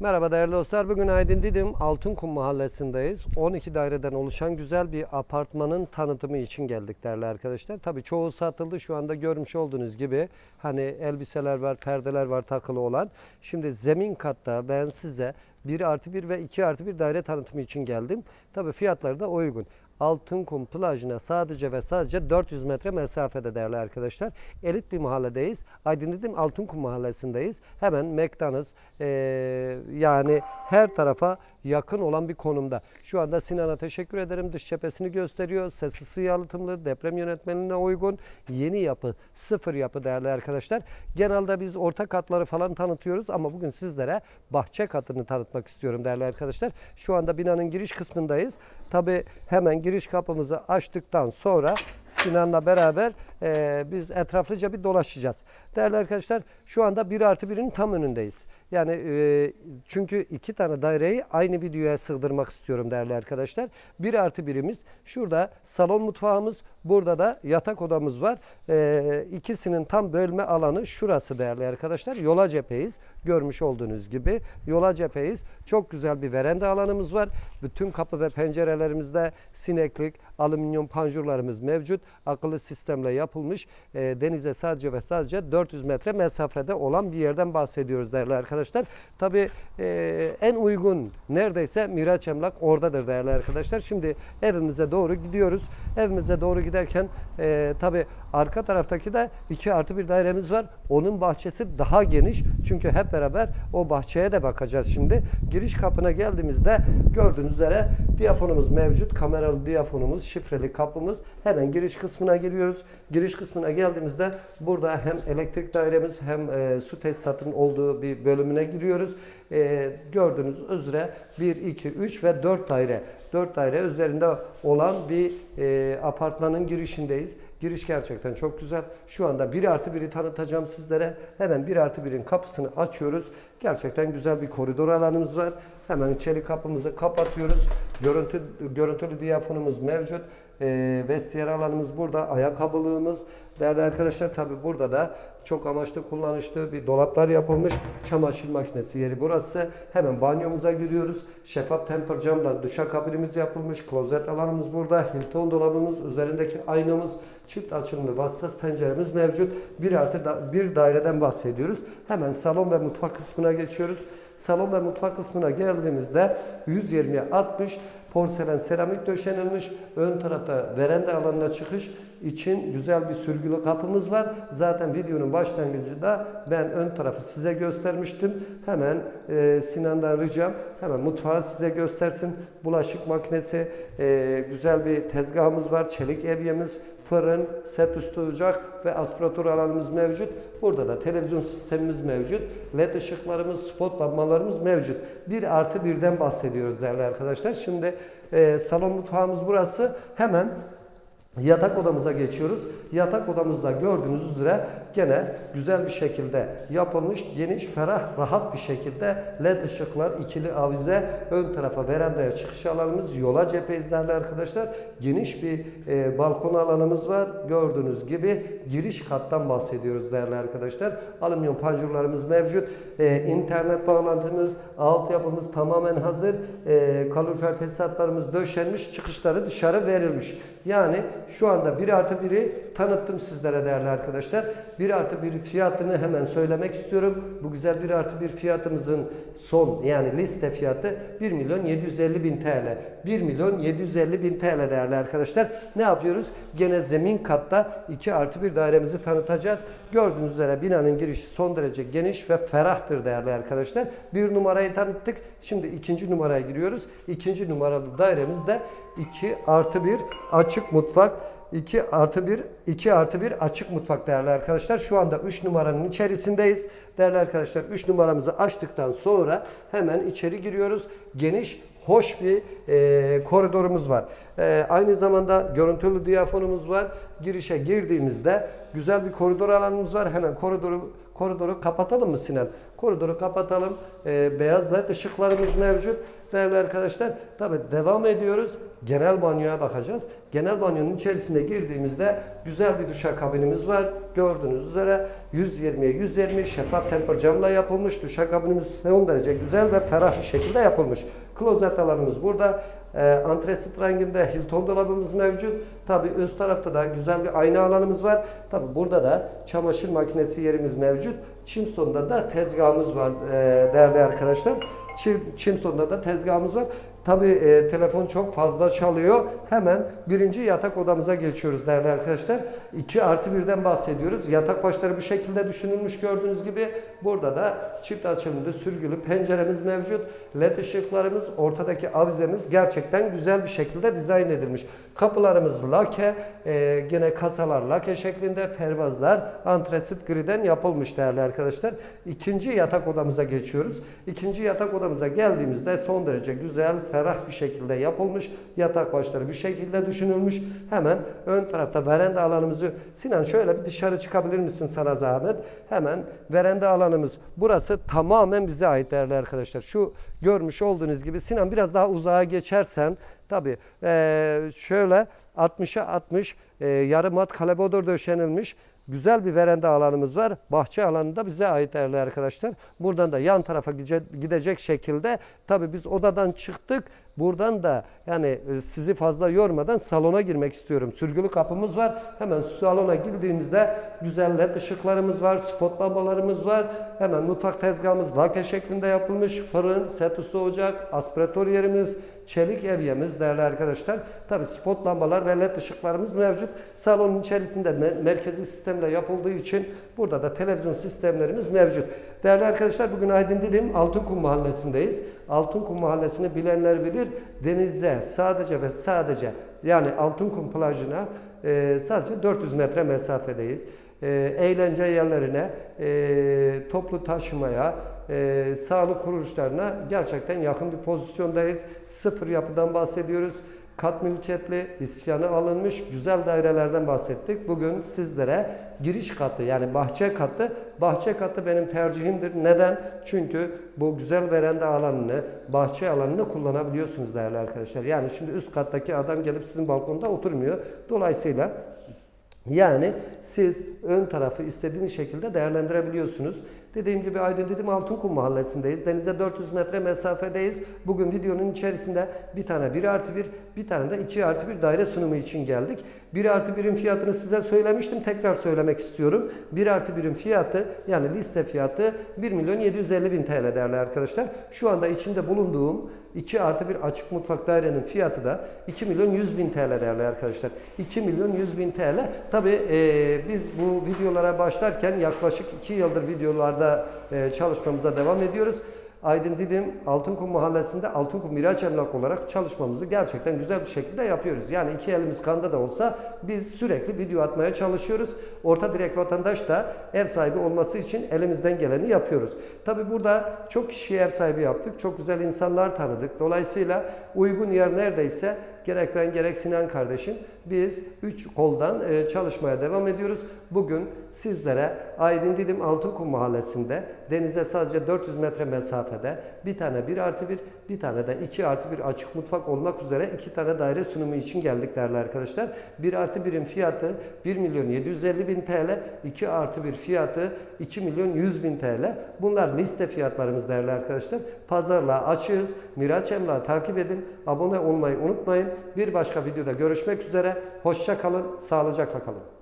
Merhaba değerli dostlar. Bugün Aydın Didim Altınkum mahallesindeyiz. 12 daireden oluşan güzel bir apartmanın tanıtımı için geldik değerli arkadaşlar. Tabii çoğu satıldı. Şu anda görmüş olduğunuz gibi hani elbiseler var, perdeler var takılı olan. Şimdi zemin katta ben size 1 artı 1 ve 2 artı 1 daire tanıtımı için geldim. Tabii fiyatları da uygun. Altınkum plajına sadece ve sadece 400 metre mesafede değerli arkadaşlar. Elit bir mahalledeyiz. Aydın dedim Altınkum mahallesindeyiz. Hemen McDonald's eee, yani her tarafa yakın olan bir konumda. Şu anda Sinan'a teşekkür ederim. Dış cephesini gösteriyor. Sesi sığ yalıtımlı, deprem yönetmenine uygun. Yeni yapı, sıfır yapı değerli arkadaşlar. Genelde biz orta katları falan tanıtıyoruz ama bugün sizlere bahçe katını tanıtmak istiyorum değerli arkadaşlar. Şu anda binanın giriş kısmındayız. Tabi hemen giriş kapımızı açtıktan sonra Sinan'la beraber eee, biz etraflıca bir dolaşacağız. Değerli arkadaşlar şu anda 1 artı 1'in tam önündeyiz. Yani eee, çünkü iki tane daireyi aynı videoya sığdırmak istiyorum değerli arkadaşlar. 1 artı birimiz şurada salon mutfağımız, burada da yatak odamız var. Eee ikisinin tam bölme alanı şurası değerli arkadaşlar. Yola cepheyiz. Görmüş olduğunuz gibi yola cepheyiz. Çok güzel bir veranda alanımız var. Bütün kapı ve pencerelerimizde sineklik, alüminyum panjurlarımız mevcut. Akıllı sistemle yapılmış. Eee, denize sadece ve sadece 400 metre mesafede olan bir yerden bahsediyoruz değerli arkadaşlar. Tabii eee, en uygun neredeyse Miraç Emlak oradadır değerli arkadaşlar. Şimdi evimize doğru gidiyoruz. Evimize doğru giderken eee tabii arka taraftaki de 2 artı bir dairemiz var. Onun bahçesi daha geniş. Çünkü hep beraber o bahçeye de bakacağız şimdi. Giriş kapına geldiğimizde gördüğünüz üzere diyafonumuz mevcut. Kameralı diyafonumuz, şifreli kapımız. Hemen giriş kısmına giriyoruz. Giriş kısmına geldiğimizde burada hem elektrik dairemiz hem e, su tesisatının olduğu bir bölümüne giriyoruz. E, gördüğünüz üzere 1, 2, 3 ve 4 daire. 4 daire üzerinde olan bir e, apartmanın girişindeyiz. Giriş gerçekten çok güzel. Şu anda 1 artı 1'i tanıtacağım sizlere. Hemen 1 artı 1'in kapısını açıyoruz. Gerçekten güzel bir koridor alanımız var. Hemen çelik kapımızı kapatıyoruz. Görüntü, görüntülü diyafonumuz mevcut. E, vestiyer alanımız burada. Ayakkabılığımız. Değerli arkadaşlar tabi burada da çok amaçlı kullanışlı bir dolaplar yapılmış. Çamaşır makinesi yeri burası. Hemen banyomuza giriyoruz. Şeffaf temper camla duşakabinimiz yapılmış. Klozet alanımız burada. Hilton dolabımız, üzerindeki aynamız, çift açılımlı vasıtas penceremiz mevcut. Bir artı da, bir daireden bahsediyoruz. Hemen salon ve mutfak kısmına geçiyoruz. Salon ve mutfak kısmına geldiğimizde 120'ye 60 porselen seramik döşenilmiş. Ön tarafta veranda alanına çıkış için güzel bir sürgülü kapımız var. Zaten videonun başlangıcında ben ön tarafı size göstermiştim. Hemen e, Sinan'dan ricam hemen mutfağı size göstersin. Bulaşık makinesi, e, güzel bir tezgahımız var. Çelik evyemiz, fırın, set üstü ocak ve aspiratör alanımız mevcut. Burada da televizyon sistemimiz mevcut. LED ışıklarımız, spot lambalarımız mevcut. Bir artı birden bahsediyoruz değerli arkadaşlar. Şimdi e, salon mutfağımız burası. Hemen Yatak odamıza geçiyoruz. Yatak odamızda gördüğünüz üzere gene güzel bir şekilde yapılmış, geniş, ferah, rahat bir şekilde led ışıklar, ikili avize, ön tarafa verandaya çıkış alanımız, yola cephe izlerli arkadaşlar. Geniş bir e, balkon alanımız var. Gördüğünüz gibi giriş kattan bahsediyoruz değerli arkadaşlar. Alüminyum panjurlarımız mevcut. E, internet bağlantımız, altyapımız tamamen hazır. E, kalorifer tesisatlarımız döşenmiş, çıkışları dışarı verilmiş. Yani şu anda 1 artı 1'i tanıttım sizlere değerli arkadaşlar. 1 artı 1 fiyatını hemen söylemek istiyorum. Bu güzel 1 artı 1 fiyatımızın son yani liste fiyatı 1 milyon 750 bin TL. 1 milyon 750 bin TL değerli arkadaşlar. Ne yapıyoruz? Gene zemin katta 2 artı 1 dairemizi tanıtacağız. Gördüğünüz üzere binanın girişi son derece geniş ve ferahtır değerli arkadaşlar. Bir numarayı tanıttık. Şimdi ikinci numaraya giriyoruz. İkinci numaralı dairemizde 2 artı 1 açık mutfak. 2 artı 1, 2 artı 1 açık mutfak değerli arkadaşlar. Şu anda 3 numaranın içerisindeyiz. Değerli arkadaşlar 3 numaramızı açtıktan sonra hemen içeri giriyoruz. Geniş, hoş bir e, koridorumuz var. E, aynı zamanda görüntülü diyafonumuz var. Girişe girdiğimizde güzel bir koridor alanımız var. Hemen koridoru koridoru kapatalım mı Sinan? Koridoru kapatalım. Ee, beyaz led ışıklarımız mevcut. Değerli arkadaşlar tabi devam ediyoruz. Genel banyoya bakacağız. Genel banyonun içerisine girdiğimizde güzel bir duşakabinimiz var. Gördüğünüz üzere 120'ye 120 şeffaf temper camla yapılmış. Duşakabinimiz son derece güzel ve ferah bir şekilde yapılmış. Klozet alanımız burada. Ee, antresit renginde Hilton dolabımız mevcut. Tabi üst tarafta da güzel bir ayna alanımız var. Tabi burada da çamaşır makinesi yerimiz mevcut. Chimstone'da da tezgahımız var ee, değerli arkadaşlar. Çim, Chimstone'da da tezgahımız var. Tabi e, telefon çok fazla çalıyor. Hemen birinci yatak odamıza geçiyoruz değerli arkadaşlar. 2 artı birden bahsediyoruz. Yatak başları bu şekilde düşünülmüş gördüğünüz gibi. Burada da çift açılımlı sürgülü penceremiz mevcut. LED ışıklarımız, ortadaki avizemiz gerçekten güzel bir şekilde dizayn edilmiş. Kapılarımız lake, e, gene kasalar lake şeklinde, pervazlar antresit griden yapılmış değerli arkadaşlar. İkinci yatak odamıza geçiyoruz. İkinci yatak odamıza geldiğimizde son derece güzel, ferah bir şekilde yapılmış. Yatak başları bir şekilde düşünülmüş. Hemen ön tarafta veranda alanımızı Sinan şöyle bir dışarı çıkabilir misin sana zahmet? Hemen veranda alanımız. Burası tamamen bize ait değerli arkadaşlar. Şu görmüş olduğunuz gibi Sinan biraz daha uzağa geçersen tabi şöyle 60'a 60 e, yarım mat kalebodor döşenilmiş. Güzel bir veranda alanımız var. Bahçe alanı da bize ait değerli arkadaşlar. Buradan da yan tarafa gide- gidecek şekilde tabii biz odadan çıktık. Buradan da yani e, sizi fazla yormadan salona girmek istiyorum. Sürgülü kapımız var. Hemen salona girdiğimizde güzel led ışıklarımız var. Spot lambalarımız var. Hemen mutfak tezgahımız lake şeklinde yapılmış. Fırın, set üstü ocak, aspiratör yerimiz, çelik evyemiz değerli arkadaşlar. Tabii spot lambalar ve led ışıklarımız mevcut. Salonun içerisinde me- merkezi sistemle yapıldığı için burada da televizyon sistemlerimiz mevcut. Değerli arkadaşlar bugün Aydın Didim Altınkum Mahallesi'ndeyiz. Altınkum Mahallesi'ni bilenler bilir. Denize sadece ve sadece yani Altınkum plajına e, sadece 400 metre mesafedeyiz. E, eğlence yerlerine, e, toplu taşımaya, e, sağlık kuruluşlarına gerçekten yakın bir pozisyondayız. Sıfır yapıdan bahsediyoruz. Kat mülkiyetli, iskanı alınmış güzel dairelerden bahsettik. Bugün sizlere giriş katı yani bahçe katı, bahçe katı benim tercihimdir. Neden? Çünkü bu güzel veranda alanını, bahçe alanını kullanabiliyorsunuz değerli arkadaşlar. Yani şimdi üst kattaki adam gelip sizin balkonda oturmuyor. Dolayısıyla yani siz ön tarafı istediğiniz şekilde değerlendirebiliyorsunuz. Dediğim gibi Aydın Didim Altınkum mahallesindeyiz. Denize 400 metre mesafedeyiz. Bugün videonun içerisinde bir tane 1 artı 1, bir tane de 2 artı 1 daire sunumu için geldik. 1 artı 1'in fiyatını size söylemiştim. Tekrar söylemek istiyorum. 1 artı 1'in fiyatı yani liste fiyatı 1 milyon 750 bin TL değerli arkadaşlar. Şu anda içinde bulunduğum 2 artı 1 açık mutfak dairenin fiyatı da 2 milyon 100 bin TL değerli arkadaşlar. 2 milyon 100 bin TL. Tabi biz bu videolara başlarken yaklaşık 2 yıldır videolarda e, çalışmamıza devam ediyoruz. Aydın Didim Altınkum Mahallesi'nde Altınkum Miraç Emlak olarak çalışmamızı gerçekten güzel bir şekilde yapıyoruz. Yani iki elimiz kanda da olsa biz sürekli video atmaya çalışıyoruz. Orta direkt vatandaş da ev sahibi olması için elimizden geleni yapıyoruz. Tabi burada çok kişiye ev sahibi yaptık. Çok güzel insanlar tanıdık. Dolayısıyla uygun yer neredeyse gerek ben gerek Sinan kardeşim biz üç koldan e, çalışmaya devam ediyoruz. Bugün sizlere Aydın Didim Altınkum Mahallesi'nde denize sadece 400 metre mesafede bir tane 1 artı 1, bir tane de 2 artı 1 açık mutfak olmak üzere iki tane daire sunumu için geldik değerli arkadaşlar. 1 artı 1'in fiyatı 1 milyon 750 bin TL, 2 artı 1 fiyatı 2 milyon 100 bin TL. Bunlar liste fiyatlarımız değerli arkadaşlar. Pazarlığa açığız. Miraç Emlak'ı takip edin. Abone olmayı unutmayın. Bir başka videoda görüşmek üzere. Hoşça kalın, sağlıcakla kalın.